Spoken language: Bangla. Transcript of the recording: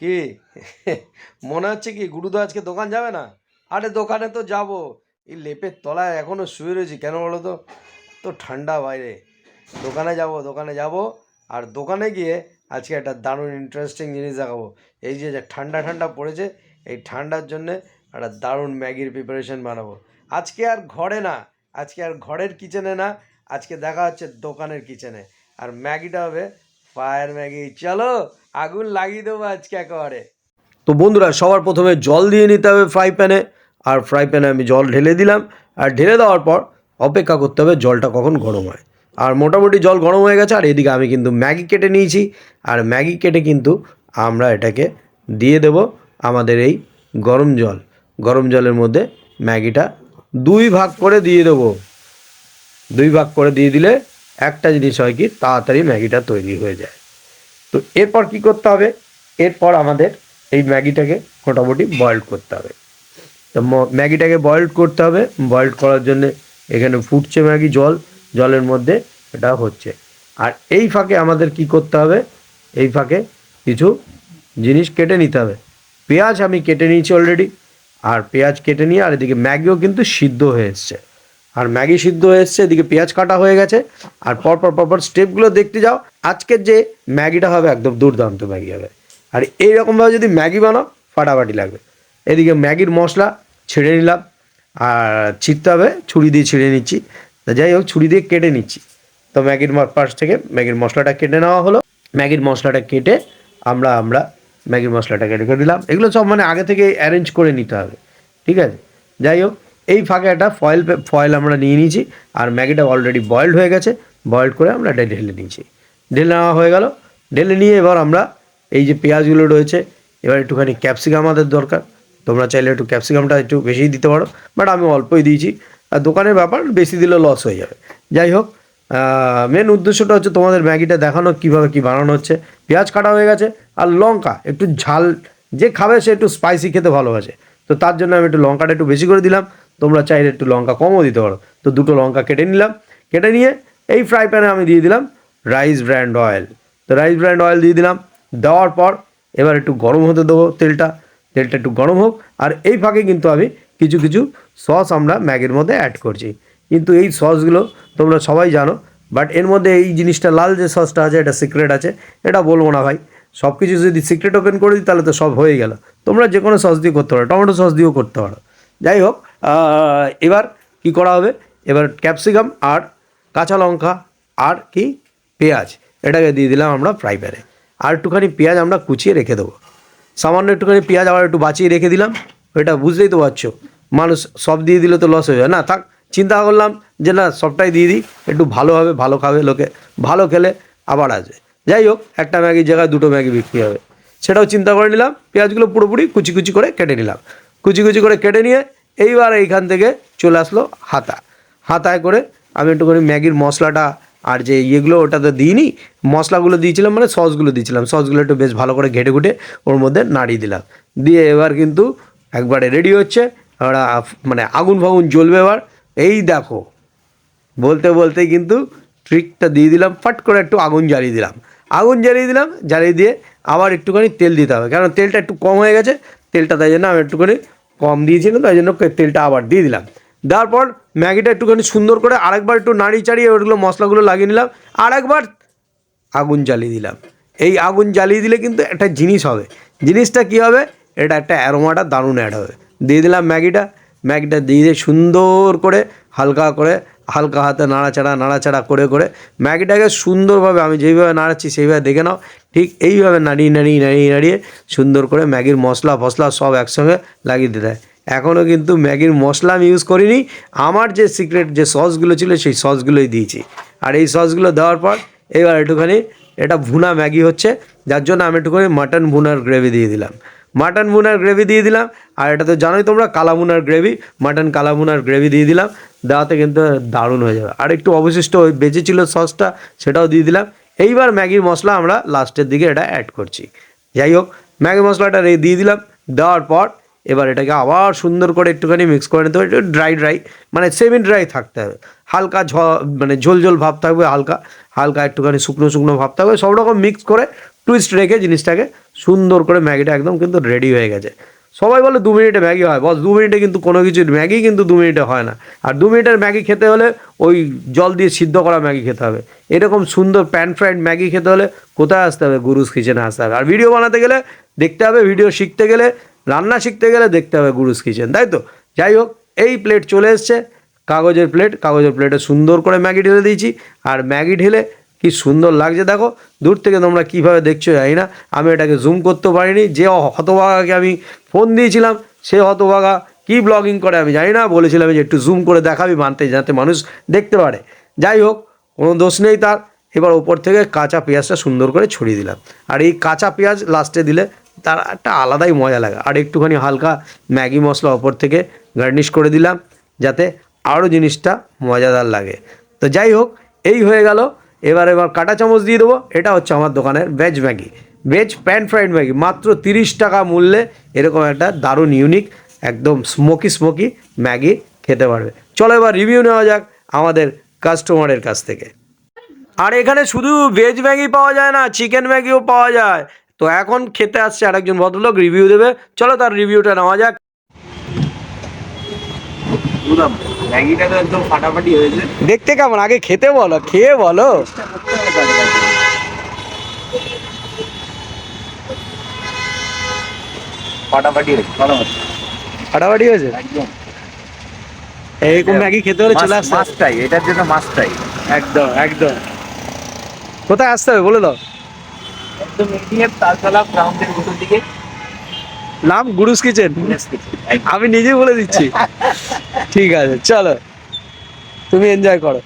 কি? মনে হচ্ছে কি গুরুদা আজকে দোকান যাবে না? আরে দোকানে তো যাব। এই লেপের তলায় এখনও শুয়ে রয়েছি, কেন বলো তো? তো ঠান্ডা বাইরে। দোকানে যাব দোকানে যাব, আর দোকানে গিয়ে আজকে একটা দারুণ ইন্টারেস্টিং জিনিস দেখাবো। এই যে ঠান্ডা ঠান্ডা পড়েছে, এই ঠান্ডার জন্যে একটা দারুণ ম্যাগির প্রিপারেশন বানাবো। আজকে আর ঘরে না, আজকে আর ঘরের কিচেনে না, আজকে দেখা হচ্ছে দোকানের কিচেনে আর ম্যাগিটা হবে ফায়ার ম্যাগি। চলো আগুন লাগিয়ে দেবো আজকে একেবারে। তো বন্ধুরা, সবার প্রথমে জল দিয়ে নিতে হবে ফ্রাই প্যানে আর ফ্রাই প্যানে আমি জল ঢেলে দিলাম। আর ঢেলে দেওয়ার পর অপেক্ষা করতে হবে জলটা কখন গরম হয়। আর মোটামুটি জল গরম হয়ে গেছে, আর এদিকে আমি কিন্তু ম্যাগি কেটে নিয়েছি। আর ম্যাগি কেটে কিন্তু আমরা এটাকে দিয়ে দেব আমাদের এই গরম জল। গরম জলের মধ্যে ম্যাগিটা দুই ভাগ করে দিয়ে দেবো। দুই ভাগ করে দিয়ে দিলে একটা জিনিস হয় কি, তাড়াতাড়ি ম্যাগিটা তৈরি হয়ে যায়। তো এরপর কি করতে হবে? এরপর আমাদের এই ম্যাগিটাকে মোটামুটি বয়েল করতে হবে। তো ম্যাগিটাকে বয়েল করতে হবে। বয়েল করার জন্য এখানে ফুটছে ম্যাগি, জল। জলের মধ্যে এটা হচ্ছে। আর এই ফাঁকে আমাদের কি করতে হবে? এই ফাঁকে কিছু জিনিস কেটে নিতে হবে। পেঁয়াজ আমি কেটে নিয়েছি অলরেডি আর পেঁয়াজ কেটে নিয়ে আর এদিকে ম্যাগিও কিন্তু সিদ্ধ হয়ে এসছে। আর ম্যাগি সিদ্ধ হয়ে এসছে, এদিকে পেঁয়াজ কাটা হয়ে গেছে। আর পরপর পরপর স্টেপগুলো দেখতে যাও, আজকের যে ম্যাগিটা হবে একদম দুর্দান্ত ম্যাগি হবে। আর এইরকমভাবে যদি ম্যাগি বানাও, ফাটাফাটি লাগবে। এদিকে ম্যাগির মশলা ছেড়ে নিলাম, আর ছিঁড়তে হবে, ছুরি দিয়ে ছিঁড়ে নিচ্ছি। তা যাই হোক, ছুরি দিয়ে কেটে নিচ্ছি। তো ম্যাগির পাশ থেকে ম্যাগির মশলাটা কেটে নেওয়া হলো। ম্যাগির মশলাটা কেটে আমরা আমরা ম্যাগির মশলাটা কেটে করে দিলাম। এগুলো সব মানে আগে থেকে অ্যারেঞ্জ করে নিতে হবে। ঠিক আছে? যাই হোক এই ফাঁকে একটা ফয়েল ফয়েল আমরা নিয়ে নিয়েছি, আর ম্যাগিটা অলরেডি বয়েলড হয়ে গেছে। বয়েলড করে আমরা এটা ঢেলে নিয়েছি। ঢেলে নেওয়া হয়ে গেল। ঢেলে নিয়ে এবার আমরা এই যে পেঁয়াজগুলো রয়েছে, এবার একটুখানি ক্যাপসিকাম আমাদের দরকার। তোমরা চাইলে একটু ক্যাপসিকামটা একটু বেশিই দিতে পারো বাট আমি অল্পই দিয়েছি। আর দোকানের ব্যাপার বেশি দিলে লস হয়ে যাবে। যাই হোক মেন উদ্দেশ্যটা হচ্ছে তোমাদের ম্যাগিটা দেখানো, কীভাবে কী বানানো হচ্ছে। পেঁয়াজ কাটা হয়ে গেছে, আর লঙ্কা একটু ঝাল, যে খাবে সে একটু স্পাইসি খেতে ভালোবাসে। তো তার জন্য আমি একটু লঙ্কাটা একটু বেশি করে দিলাম। তোমরা চাইলে একটু লঙ্কা কমও দিতে পারো। তো দুটো লঙ্কা কেটে নিলাম। কেটে নিয়ে এই ফ্রাই প্যানে আমি দিয়ে দিলাম রাইস ব্র্যান্ড অয়েল তো রাইস ব্র্যান্ড অয়েল দিয়ে দিলাম। দেওয়ার পর এবার একটু গরম হতে দেবো তেলটা। তেলটা একটু গরম হোক। আর এই ফাঁকে কিন্তু আমি কিছু কিছু সস আমরা ম্যাগির মধ্যে অ্যাড করছি। কিন্তু এই সসগুলো তোমরা সবাই জানো বাট এর মধ্যে এই জিনিসটা লাল যে সসটা আছে, এটা সিক্রেট আছে, এটা বলব না ভাই। সব কিছু যদি সিক্রেট ওপেন করে দিই, তাহলে তো সব হয়ে গেল। তোমরা যে কোনো সস দিয়ে করতে পারো, টমেটো সস দিয়েও করতে পারো। যাই হোক এবার কি করা হবে? এবার ক্যাপসিকাম আর কাঁচা লঙ্কা আর কি পেঁয়াজ, এটাকে দিয়ে দিলাম আমরা ফ্রাই প্যানে আর একটুখানি পেঁয়াজ আমরা কুচিয়ে রেখে দেবো। সামান্য একটুখানি পেঁয়াজ আবার একটু বাঁচিয়ে রেখে দিলাম। ওইটা বুঝতেই তো পারছ, মানুষ সব দিয়ে দিলে তো লস হয়ে যায়। না, থাক, চিন্তা করলাম যে না, সবটাই দিয়ে দিই, একটু ভালো হবে, ভালো খাবে লোকে, ভালো খেলে আবার আসবে। যাই হোক, একটা ম্যাগির জায়গায় দুটো ম্যাগি বিক্রি হবে। সেটাও চিন্তা করে নিলাম, পেঁয়াজগুলো পুরোপুরি কুচি কুচি করে কেটে নিলাম। কুচি কুচি করে কেটে নিয়ে এইবার এইখান থেকে চলে আসলো হাতা। হাতায় করে আমি একটুখানি ম্যাগির মশলাটা আর যে ইয়েগুলো ওটাতে দিইনি, মশলাগুলো দিয়েছিলাম মানে সসগুলো দিয়েছিলাম। সসগুলো একটু বেশ ভালো করে ঘেটে ঘুটে ওর মধ্যে নাড়িয়ে দিলাম। দিয়ে এবার কিন্তু একবারে রেডি হচ্ছে। ওরা মানে আগুন ফাগুন জ্বলবে এবার। এই দেখো, বলতে বলতে কিন্তু ট্রিকটা দিয়ে দিলাম, ফাট করে একটু আগুন জ্বালিয়ে দিলাম। আগুন জ্বালিয়ে দিলাম, জ্বালিয়ে দিয়ে আবার একটুখানি তেল দিতে হবে। কারণ তেলটা একটু কম হয়ে গেছে, তেলটা তাই জন্য আমি একটুখানি কম দিয়েছিল, তাই জন্য তেলটা আবার দিয়ে দিলাম। দেওয়ার পর ম্যাগিটা একটুখানি সুন্দর করে আরেকবার একটু নাড়ি চাড়িয়ে ওইগুলো মশলাগুলো লাগিয়ে নিলাম আর একবার আগুন জ্বালিয়ে দিলাম। এই আগুন জ্বালিয়ে দিলে কিন্তু একটা জিনিস হবে। জিনিসটা কি হবে? এটা একটা অ্যারোমাটা দারুণ অ্যাড হবে। দিয়ে দিলাম ম্যাগিটা। ম্যাগিটা দিয়ে দিয়ে সুন্দর করে হালকা করে হালকা হাতে নাড়াচাড়া নাড়াচাড়া করে করে ম্যাগিটাকে সুন্দরভাবে আমি যেইভাবে নাড়াচ্ছি সেইভাবে দেখে নাও। ঠিক এইভাবে নাড়িয়ে নাড়িয়ে নাড়িয়ে নাড়িয়ে সুন্দর করে ম্যাগির মশলা, ফসলা সব একসঙ্গে লাগিয়ে দিতে হয়। এখনও কিন্তু ম্যাগির মশলা আমি ইউজ করিনি। আমার যে সিক্রেট যে সসগুলো ছিল সেই সসগুলোই দিয়েছি। আর এই সসগুলো দেওয়ার পর এবার একটুখানি এটা ভুনা ম্যাগি হচ্ছে, যার জন্য আমি একটুখানি মাটন ভুনার গ্রেভি দিয়ে দিলাম। মাটন ভুনার গ্রেভি দিয়ে দিলাম। আর এটা তো জানোই তোমরা, কালা ভুনার গ্রেভি মাটন কালা ভুনার গ্রেভি দিয়ে দিলাম। দেওয়াতে কিন্তু দারুণ হয়ে যাবে। আর একটু অবশিষ্ট ওই বেঁচে ছিল সসটা সেটাও দিয়ে দিলাম। এইবার ম্যাগির মশলা আমরা লাস্টের দিকে এটা অ্যাড করছি। যাই হোক ম্যাগি মশলাটা রে- দিয়ে দিলাম। দেওয়ার পর এবার এটাকে আবার সুন্দর করে একটুখানি মিক্স করে নিতে হবে। একটু ড্রাই ড্রাই মানে সেমি ড্রাই থাকতে হবে। হালকা ঝ মানে ঝোল ঝোল ভাব থাকবে হালকা। হালকা একটুখানি শুকনো শুকনো ভাব থাকবে। সব রকম মিক্স করে টুইস্ট রেখে জিনিসটাকে সুন্দর করে ম্যাগিটা একদম কিন্তু রেডি হয়ে গেছে। সবাই বলে দু মিনিটে ম্যাগি হয়। বস, দু মিনিটে কিন্তু কোনো কিছু ম্যাগি কিন্তু দু মিনিটে হয় না। আর দু মিনিটের ম্যাগি খেতে হলে ওই জল দিয়ে সিদ্ধ করা ম্যাগি খেতে হবে। এরকম সুন্দর প্যান ফ্রাইড ম্যাগি খেতে হলে কোথায় আসতে হবে? গুরুস কিচেনে আসতে হবে। আর ভিডিও বানাতে গেলে দেখতে হবে ভিডিও শিখতে গেলে, রান্না শিখতে গেলে দেখতে হবে গুরুস কিচেন তাই তো? যাই হোক, এই প্লেট চলে এসছে। কাগজের প্লেট কাগজের প্লেটে সুন্দর করে ম্যাগি ঢেলে দিয়েছি। আর ম্যাগি ঢেলে কি সুন্দর লাগছে দেখো। দূর থেকে তোমরা কীভাবে দেখছ জানি না। আমি এটাকে জুম করতে পারিনি। যে হতভাগাকে আমি ফোন দিয়েছিলাম, সে হতভাগা কী ব্লগিং করে আমি জানি না। বলেছিলাম যে একটু জুম করে দেখাবি মানতে, যাতে মানুষ দেখতে পারে। যাই হোক, কোনো দোষ নেই তার। এবার ওপর থেকে কাঁচা পেঁয়াজটা সুন্দর করে ছড়িয়ে দিলাম। আর এই কাঁচা পেঁয়াজ লাস্টে দিলে তার একটা আলাদাই মজা লাগে। আর একটুখানি হালকা ম্যাগি মশলা ওপর থেকে গার্নিশ করে দিলাম, যাতে আরও জিনিসটা মজাদার লাগে। তো যাই হোক, এই হয়ে গেল এবার এবার কাঁটা চামচ দিয়ে দেবো। এটা হচ্ছে আমার দোকানের veg Maggi. Veg pan fried Maggi, মাত্র তিরিশ টাকা মূল্যে। এরকম একটা দারুণ ইউনিক একদম স্মোকি স্মোকি ম্যাগি খেতে পারবে। চলো এবার রিভিউ নেওয়া যাক আমাদের কাস্টমারের কাছ থেকে। আর এখানে শুধু ভেজ ম্যাগি পাওয়া যায় না চিকেন ম্যাগিও পাওয়া যায়। তো এখন খেতে আসছে আরেকজন ভদ্রলোক রিভিউ দেবে। চলো তার রিভিউটা নেওয়া যাক। ম্যাগিটা তো একদম ফাটাফাটি হয়েছে। দেখতে কেমন? আগে খেতে বলো খেয়ে বলো। ফাটাফাটি হয়েছে ফাটাফাটি ফাটাফাটি হয়েছে? একদম। ম্যাগি খেতে হলে চলে আসতে। মাস্টাই এটার জন্য মাস্টাই একদম একদম। কোথায় আসতে হবে বলে দাও। একদম এটিএম তালতলা গ্রাউন্ডের ভিতর দিকে। নাম গুরুস কিচেন। আমি নিজেই বলে দিচ্ছি। ঠিক আছে চলো। তুমি এনজয় করো।